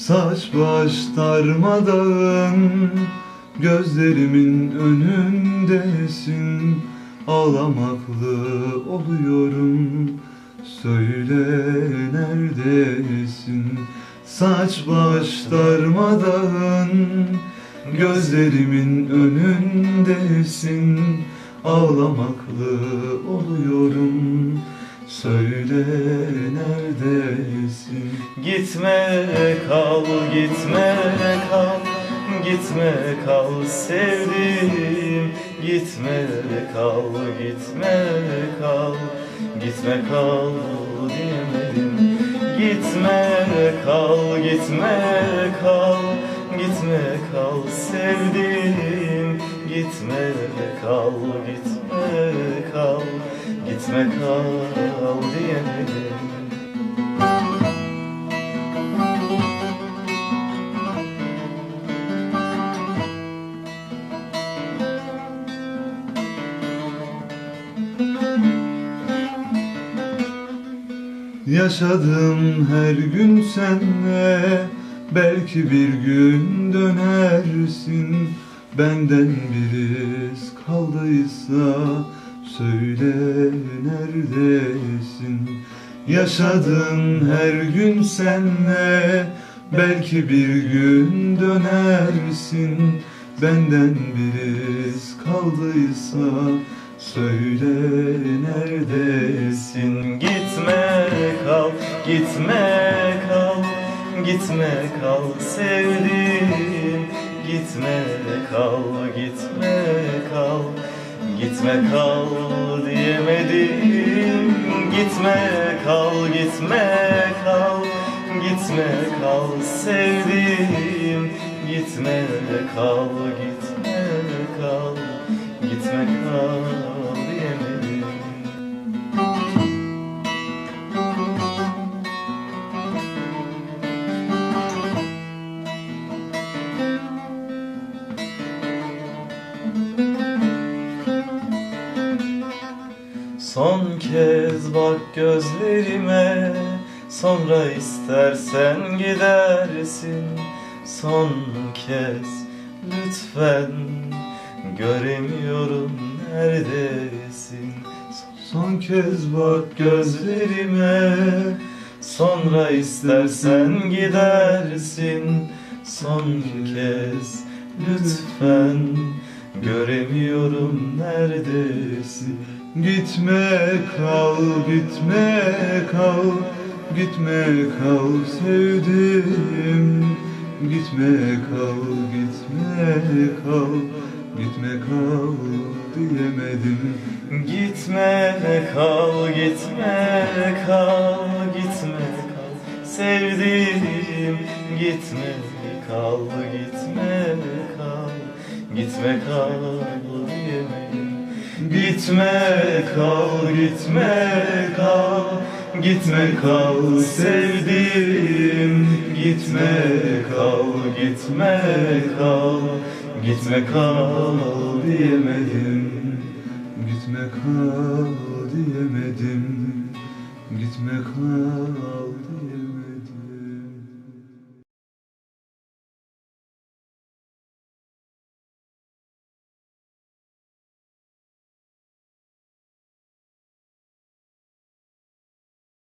Saç baş darmadağın Gözlerimin önündesin. Ağlamaklı oluyorum Söyle neredesin? Saç baş darmadağın Gözlerimin önündesin. Ağlamaklı oluyorum Söyle neredesin? Gitme kal, gitme kal, gitme kal sevdiğim. Gitme kal, gitme kal, gitme kal diyemedim. Gitme kal, gitme kal, gitme kal sevdiğim. Gitme kal, gitme kal, gitme kal diyemedim Yaşadım her gün senle Belki bir gün dönersin. Benden bir iz kaldıysa Söyle neredesin? Yaşadım her gün senle Belki bir gün dönersin. Benden bir iz kaldıysa Söyle neredesin? Gitme kal, gitme kal, gitme kal sevdiğim. Gitme kal, gitme kal, gitme kal diyemedim. Gitme kal, gitme kal, gitme kal sevdiğim. Gitme kal, gitme kal, gitme kal Son kez bak gözlerime Sonra istersen gidersin. Son kez lütfen Göremiyorum neredesin. Son kez bak gözlerime Sonra istersen gidersin. Son kez lütfen Göremiyorum neredesin. Gitme kal, gitme kal, gitme kal sevdim. Gitme kal, gitme kal, gitme kal diyemedim. Gitme kal, gitme kal, gitme kal Sevdiğim gitme kal, gitme kal. Gitme kal diyemedim Gitme kal, gitme kal. Gitme kal sevdiğim. Gitme kal, gitme kal. Gitme kal diyemedim Gitme kal diyemedim. Gitme kal.